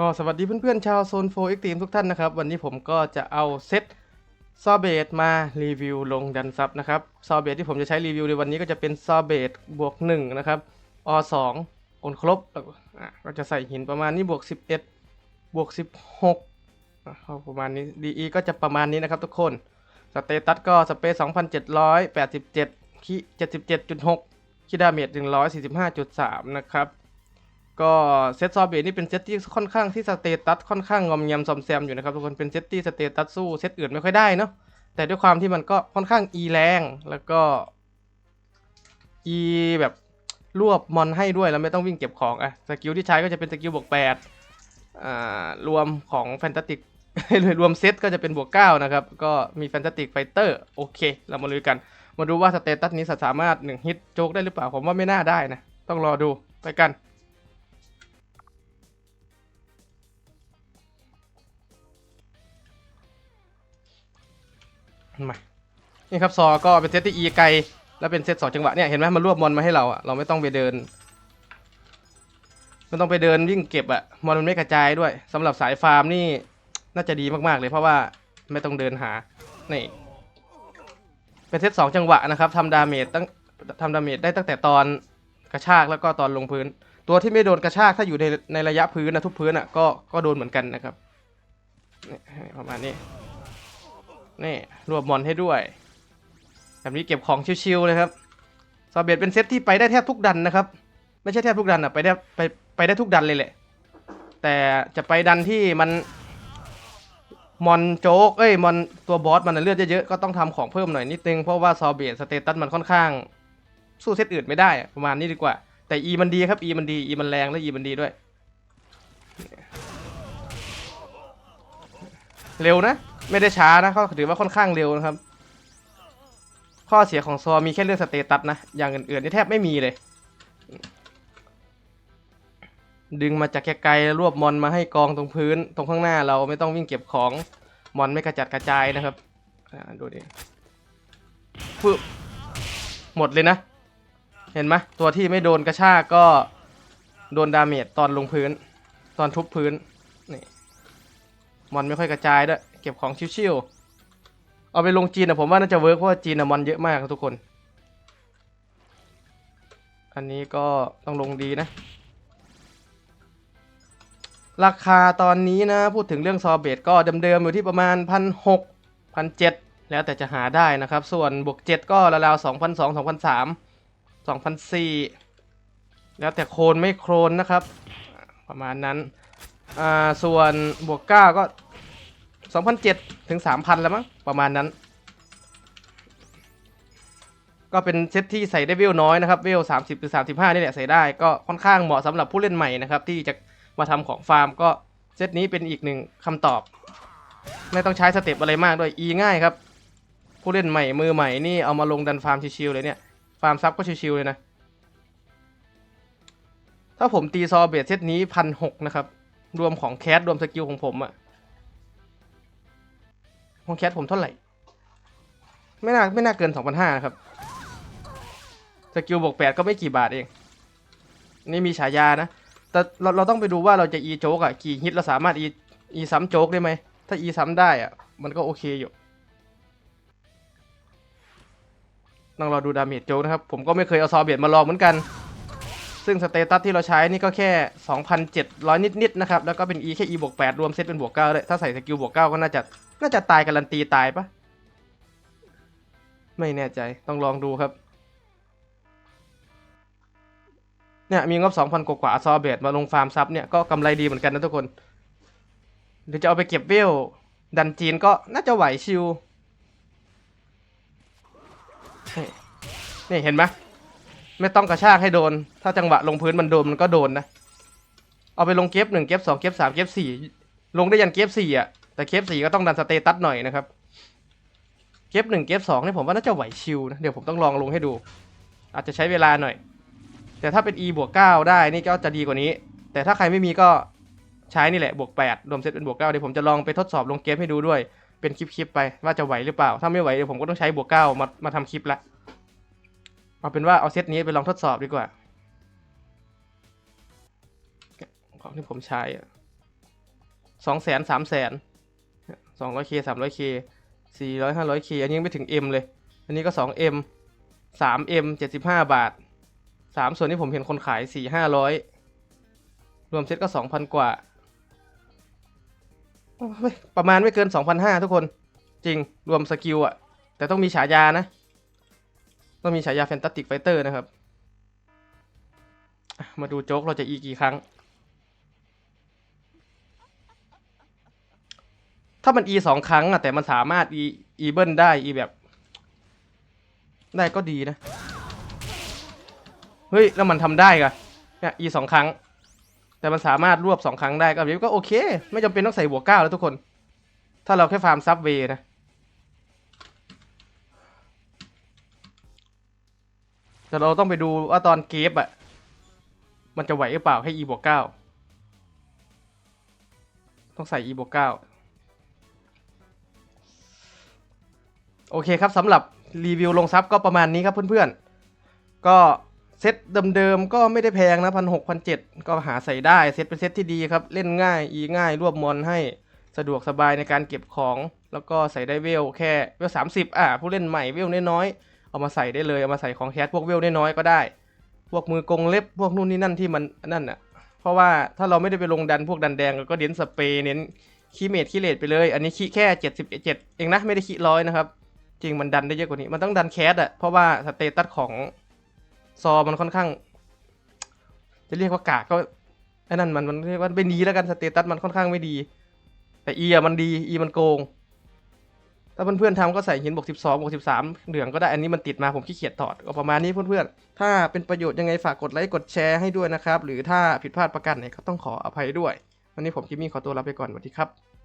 ก็สวัสดีเพื่อนๆชาวโซนโฟเอ็กตีมทุกท่านนะครับ วันนี้ผมก็จะเอาเซตซอเบตมารีวิวลงดันซับนะครับซอเบตที่ผมจะใช้รีวิวในวันนี้ก็จะเป็นซอเบตบวก1นะครับอ2คนครบแล้วก็อะก็จะใส่หินประมาณนี้บวก 11 บวก 16อะก็ประมาณนี้ DE ก็จะประมาณนี้นะครับทุกคนสเตตัสก็สเปซ2,787คี77.6คีดาเมจ145.3 นะครับ ก็เซตซอเบตนี่เป็นเซตที่ค่อนข้างที่สเตตัสค่อนข้างงอมแงมซอมแซมอยู่นะครับทุกคนเป็นเซตที่สเตตัสสู้เซตอื่นไม่ค่อยได้เนาะแต่ด้วยความที่มันก็ค่อนข้างอีแรงแล้วก็อีแบบรวบมอนให้ด้วยแล้วไม่ต้องวิ่งเก็บของอะสกิลที่ใช้ก็จะเป็นสกิลบวก8อ่ารวมของแฟนตาติกรวมเซตก็จะเป็นบวก9นะครับ ก็มีแฟนตาติกไฟเตอร์โอเค เรามาลุยกัน มาดูว่าสเตตัสนี้สามารถหนึ่งฮิตโจกได้หรือเปล่า ผมว่าไม่น่าได้นะ ต้องรอดูไปกัน มานี่ครับซอก็เป็นเซตที่ E ไกล แล้วเป็นเซตสองจังหวะเนี่ยเห็นไหมมันรวบมอนมาให้เราอะเราไม่ต้องไปเดินไม่ต้องไปเดินวิ่งเก็บอะมอนมันไม่กระจายด้วยสำหรับสายฟาร์มนี่น่าจะดีมากๆเลยเพราะว่าไม่ต้องเดินหานี่เป็นเซตสองจังหวะนะครับทำดาเมจตั้งทำดาเมจได้ตั้งแต่ตอนกระชากแล้วก็ตอนลงพื้น ตัวที่ไม่โดนกระชากถ้าอยู่ในในระยะพื้นนะทุกพื้นอะก็ก็โดนเหมือนกันนะครับนี่ประมาณนี้ นี่รวบมอนให้ด้วย แบบนี้เก็บของชิวๆเลยครับซาเบตเป็นเซตที่ไปได้แทบทุกดันนะครับ ไม่ใช่แทบทุกดันอะไปได้ไปไปได้ทุกดันเลยแหละ แต่จะไปดันที่มันมอนโจ๊กเอ้ยมอนตัวบอสมันเลือดเยอะๆก็ต้องทำของเพิ่มหน่อยนิดนึง เพราะว่าซอเบตสเตตัสมันค่อนข้าง สู้เซตอื่นไม่ได้ประมาณนี้ดีกว่า แต่ E มันดีครับ E มันดี E มันแรงและ E มันดีด้วย เร็วนะ ไม่ได้ช้านะก็ถือว่าค่อนข้างเร็วนะครับ ข้อเสียของซอมีแค่เรื่องสเตตัสนะ อย่างอื่นๆนี่แทบไม่มีเลย ดึงมาจากไกลๆรวบมอนมาให้กองตรงพื้น ตรงข้างหน้าเราไม่ต้องวิ่งเก็บของมอนไม่กระจัดกระจายนะครับดูดิปึ๊บหมดเลยนะ เห็นไหมตัวที่ไม่โดนกระชากก็โดนดาเมจตอนลงพื้น ตอนทุบพื้น มอนไม่ค่อยกระจายด้วยเก็บของชิวๆเอาไปลงจีนอะผมว่าน่าจะเวิร์กเพราะว่าจีนอะมอนเยอะมากครับทุกคน อันนี้ก็ต้องลงดีนะ ราคาตอนนี้นะพูดถึงเรื่องซอเบตก็เดิมๆอยู่ที่ประมาณพันหกพันเจ็ดแล้วแต่จะหาได้นะครับ ส่วนบวกเจ็ดก็ราวๆสองพันสองสองพันสามสองพันสี่แล้วแต่โคลนไม่โคลนนะครับ ประมาณนั้น อ่าส่วนบวกเก้าก็สองพันเจ็ดถึงสามพันแล้วมั้งประมาณนั้น ก็เป็นเซตที่ใส่ได้เวลน้อยนะครับเวลสามสิบหรือสามสิบห้านี่แหละใส่ได้ก็ค่อนข้างเหมาะสำหรับผู้เล่นใหม่นะครับ ที่จะมาทำของฟาร์มก็เซตนี้เป็นอีกหนึ่งคำตอบ ไม่ต้องใช้สเต็ปอะไรมากด้วยอีง่ายครับ ผู้เล่นใหม่มือใหม่นี่เอามาลงดันฟาร์มชิวๆเลยเนี่ยฟาร์มซับก็ชิวๆเลยนะ ถ้าผมตีซอเบตเซตนี้พันหกนะครับ รวมของแคสรวมสกิลของผมอะของแคสผมเท่าไหร่ ไม่น่าไม่น่าเกินสองพันห้าครับ สกิลบวกแปดก็ไม่กี่บาทเอง นี่มีฉายานะ แต่เราเราต้องไปดูว่าเราจะอีโจ๊กอะกี่ฮิตเราสามารถอีอีซ้ำโจ๊กได้ไหม ถ้าอีซ้ำได้อะมันก็โอเคอยู่ต้องรอดูดาเมจโจ๊กนะครับ ผมก็ไม่เคยเอาซอเบียดมาลองเหมือนกัน ซึ่งสเตตัสที่เราใช้นี่ก็แค่ 2,700 นิดๆนะครับ แล้วก็เป็น E แค่ E บวก8รวมเซตเป็นบวก9เลย ถ้าใส่สกิลบวก9ก็น่าจะ น่าจะตายการันตีตายปะไม่แน่ใจต้องลองดูครับ เนี่ย มีงบ 2,000 กว่าๆซอเบตมาลงฟาร์มซับเนี่ย ก็กำไรดีเหมือนกันนะทุกคนหรือจะเอาไปเก็บเวลดันจีนก็น่าจะไหวชิวนี่เห็นไหม ไม่ต้องกระชากให้โดน ถ้าจังหวะลงพื้นมันโดนมันก็โดนนะ เอาไปลงเก็บหนึ่งเก็บสองเก็บสามเก็บสี่ลงได้ยันเก็บสี่อะ แต่เก็บสี่ก็ต้องดันสเตตัสหน่อยนะครับ เก็บหนึ่งเก็บสองนี่ผมว่าน่าจะไหวชิวนะ เดี๋ยวผมต้องลองลงให้ดู อาจจะใช้เวลาหน่อย แต่ถ้าเป็น e บวกเก้าได้นี่ก็จะดีกว่านี้ แต่ถ้าใครไม่มีก็ใช้นี่แหละบวกแปดรวมเซตเป็นบวกเก้าเดี๋ยวผมจะลองไปทดสอบลงเกมให้ดูด้วย เป็นคลิปๆไปว่าจะไหวหรือเปล่า ถ้าไม่ไหวเดี๋ยวผมก็ต้องใช้บวกเก้ามามาทำคลิปละ เอาเป็นว่าเอาเซตนี้ไปลองทดสอบดีกว่า ของที่ผมใช้อะสองแสนสามแสนสองร้อยเคสามร้อยเคสี่ร้อยห้าร้อยเคอันนี้ยังไม่ถึง M เลย อันนี้ก็สอง M สาม M เจ็ดสิบห้าบาทสามส่วนที่ผมเห็นคนขายสี่ห้าร้อยรวมเซตก็สองพันกว่า ประมาณไม่เกินสองพันห้าทุกคน จริงรวมสกิลอะแต่ต้องมีฉายานะ ต้องมีฉายาแฟนตาติกไฟเตอร์นะครับ มาดูโจ๊กเราจะอีกี่ครั้ง ถ้ามัน e สองครั้งอะแต่มันสามารถ e e เบิลได้ e แบบ ได้ก็ดีนะ เฮ้ย แล้วมันทำได้กะเนี่ย e สองครั้ง แต่มันสามารถรวบสองครั้งได้ก็แบบก็โอเค ไม่จำเป็นต้องใส่บวกเก้าแล้วทุกคน ถ้าเราแค่ฟาร์มซับเวนะ แต่เราต้องไปดูว่าตอนเกฟอะมันจะไหวหรือเปล่าให้ e บวกเก้าต้องใส่ e บวกเก้าโอเคครับสำหรับรีวิวลงซับก็ประมาณนี้ครับเพื่อนๆ ก็เซตเดิมๆก็ไม่ได้แพงนะพันหกพันเจ็ดก็หาใส่ได้เซตเป็นเซตที่ดีครับ เล่นง่าย e ง่ายรวบมอนให้สะดวกสบายในการเก็บของ แล้วก็ใส่ได้เวลแค่เวลสามสิบอะผู้เล่นใหม่เวลน้อยๆ เอามาใส่ได้เลย เอามาใส่ของแคสพวกเวลน้อยๆก็ได้ พวกมือกงเล็บพวกนู่นนี่นั่นที่มันนั่นอะ เพราะว่าถ้าเราไม่ได้ไปลงดันพวกดันแดงเราก็เน้นสเปรย์เน้นคีเมดคีเลดไปเลย อันนี้คีแค่เจ็ดสิบเจ็ดเองนะไม่ได้คีร้อยนะครับจริงมันดันได้เยอะกว่านี้มันต้องดันแคสอะเพราะว่าสเตตัสของซอมันค่อนข้าง จะเรียกว่ากากก็ไอ้นั่นมันมันเรียกว่าไม่ดีแล้วกันสเตตัสมันค่อนข้างไม่ดี แต่อีอะมันดีอีมันโกง ถ้าเพื่อนๆทำก็ใส่หินบวกสิบสองบวกสิบสามเหลืองก็ได้ อันนี้มันติดมาผมขี้เกียจถอดก็ประมาณนี้เพื่อนๆ ถ้าเป็นประโยชน์ยังไงฝากกดไลค์กดแชร์ให้ด้วยนะครับ หรือถ้าผิดพลาดประกันไหนก็ต้องขออภัยด้วย วันนี้ผมคิมมี่ขอตัวลาไปก่อนสวัสดีครับ